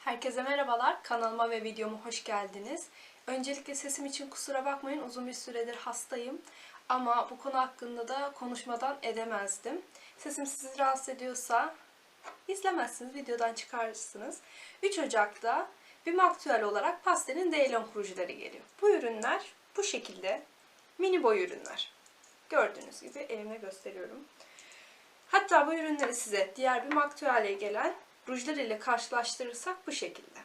Herkese merhabalar. Kanalıma ve videoma hoş geldiniz. Öncelikle sesim için kusura bakmayın. Uzun bir süredir hastayım. Ama bu konu hakkında da konuşmadan edemezdim. Sesim sizi rahatsız ediyorsa izlemezsiniz, videodan çıkarırsınız. 3 Ocak'ta bir aktüel olarak pastelin Deylon kurucuları geliyor. Bu ürünler bu şekilde mini boy ürünler. Gördüğünüz gibi elimle gösteriyorum. Hatta bu ürünleri size diğer bir maktüele gelen rujlar ile karşılaştırırsak bu şekilde.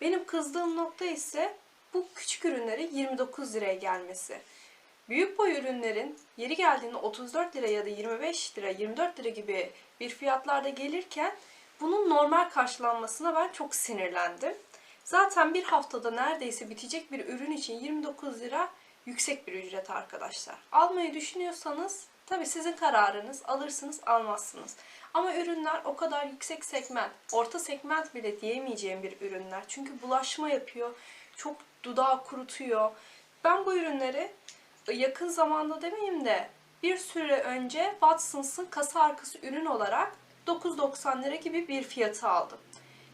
Benim kızdığım nokta ise bu küçük ürünlerin 29 liraya gelmesi. Büyük boy ürünlerin yeri geldiğinde 34 lira ya da 25 lira, 24 lira gibi bir fiyatlarda gelirken bunun normal karşılanmasına ben çok sinirlendim. Zaten bir haftada neredeyse bitecek bir ürün için 29 lira yüksek bir ücret arkadaşlar. Almayı düşünüyorsanız tabi sizin kararınız. Alırsınız almazsınız. Ama ürünler o kadar yüksek segment, orta segment bile diyemeyeceğim bir ürünler. Çünkü bulaşma yapıyor, çok dudağı kurutuyor. Ben bu ürünleri yakın zamanda demeyeyim de bir süre önce Watsons'ın kasa arkası ürün olarak 9.90 lira gibi bir fiyatı aldım.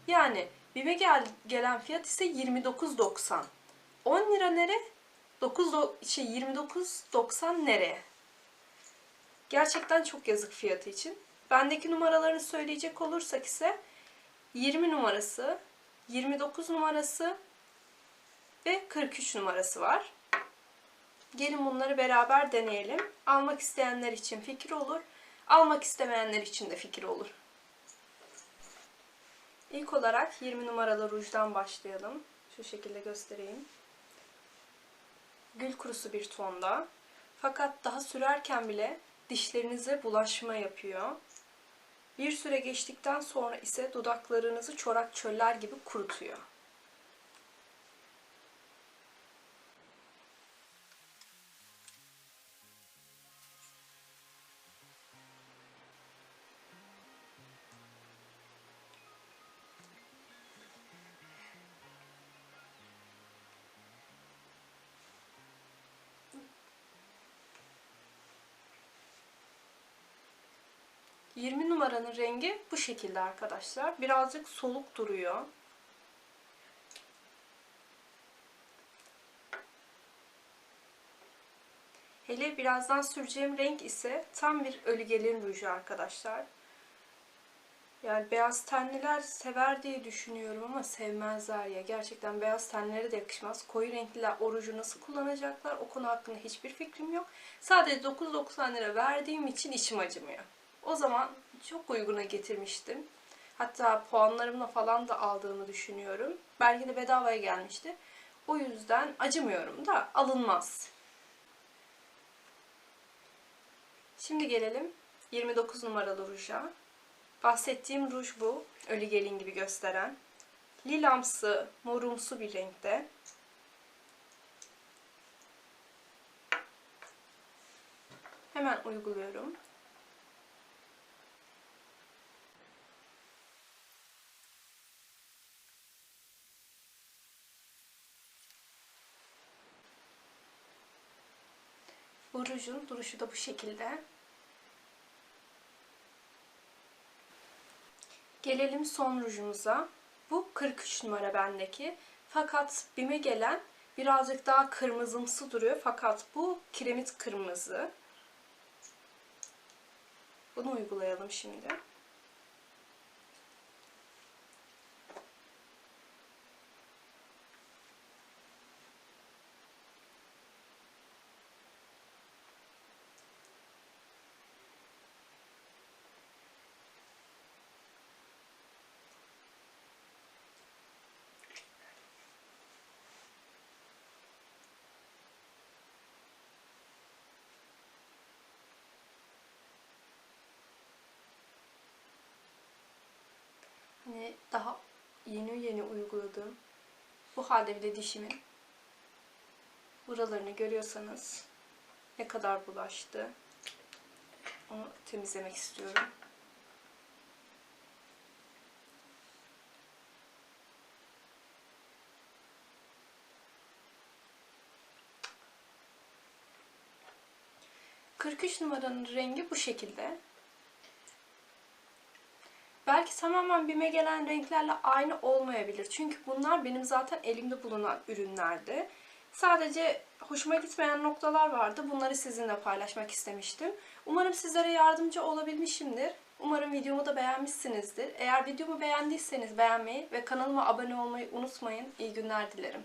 Yani BİM'e gel, gelen fiyat ise 29.90. 10 lira nere? 9 şey 29.90 nereye? Gerçekten çok yazık fiyatı için. Bendeki numaralarını söyleyecek olursak ise 20 numarası, 29 numarası ve 43 numarası var. Gelin bunları beraber deneyelim. Almak isteyenler için fikir olur. Almak istemeyenler için de fikir olur. İlk olarak 20 numaralı rujdan başlayalım. Şu şekilde göstereyim. Gül kurusu bir tonda. Fakat daha sürerken bile dişlerinize bulaşma yapıyor. Bir süre geçtikten sonra ise dudaklarınızı çorak çöller gibi kurutuyor. ...20 numaranın rengi bu şekilde arkadaşlar. Birazcık soluk duruyor. Hele birazdan süreceğim renk ise tam bir ölü gelin ruju arkadaşlar. Yani beyaz tenliler sever diye düşünüyorum ama sevmezler ya. Gerçekten beyaz tenlere de yakışmaz. Koyu renkliler o ruju nasıl kullanacaklar o konu hakkında hiçbir fikrim yok. Sadece 9.90 lira verdiğim için içim acımıyor. O zaman çok uyguna getirmiştim. Hatta puanlarımla falan da aldığını düşünüyorum. Belki de bedavaya gelmişti. O yüzden acımıyorum da alınmaz. Şimdi gelelim 29 numaralı ruja. Bahsettiğim ruj bu. Ölü gelin gibi gösteren. Lilamsı, morumsu bir renkte. Hemen uyguluyorum. Rujun duruşu da bu şekilde. Gelelim son rujumuza. Bu 43 numara bendeki. Fakat BİM'e gelen birazcık daha kırmızımsı duruyor. Fakat bu kiremit kırmızı. Bunu uygulayalım şimdi. Daha yeni yeni uyguladım. Bu halde bile dişimin buralarını görüyorsanız ne kadar bulaştı. Onu temizlemek istiyorum. ...43 numaranın rengi bu şekilde. Belki tamamen BİM'e gelen renklerle aynı olmayabilir. Çünkü bunlar benim zaten elimde bulunan ürünlerdi. Sadece hoşuma gitmeyen noktalar vardı. Bunları sizinle paylaşmak istemiştim. Umarım sizlere yardımcı olabilmişimdir. Umarım videomu da beğenmişsinizdir. Eğer videomu beğendiyseniz beğenmeyi ve kanalıma abone olmayı unutmayın. İyi günler dilerim.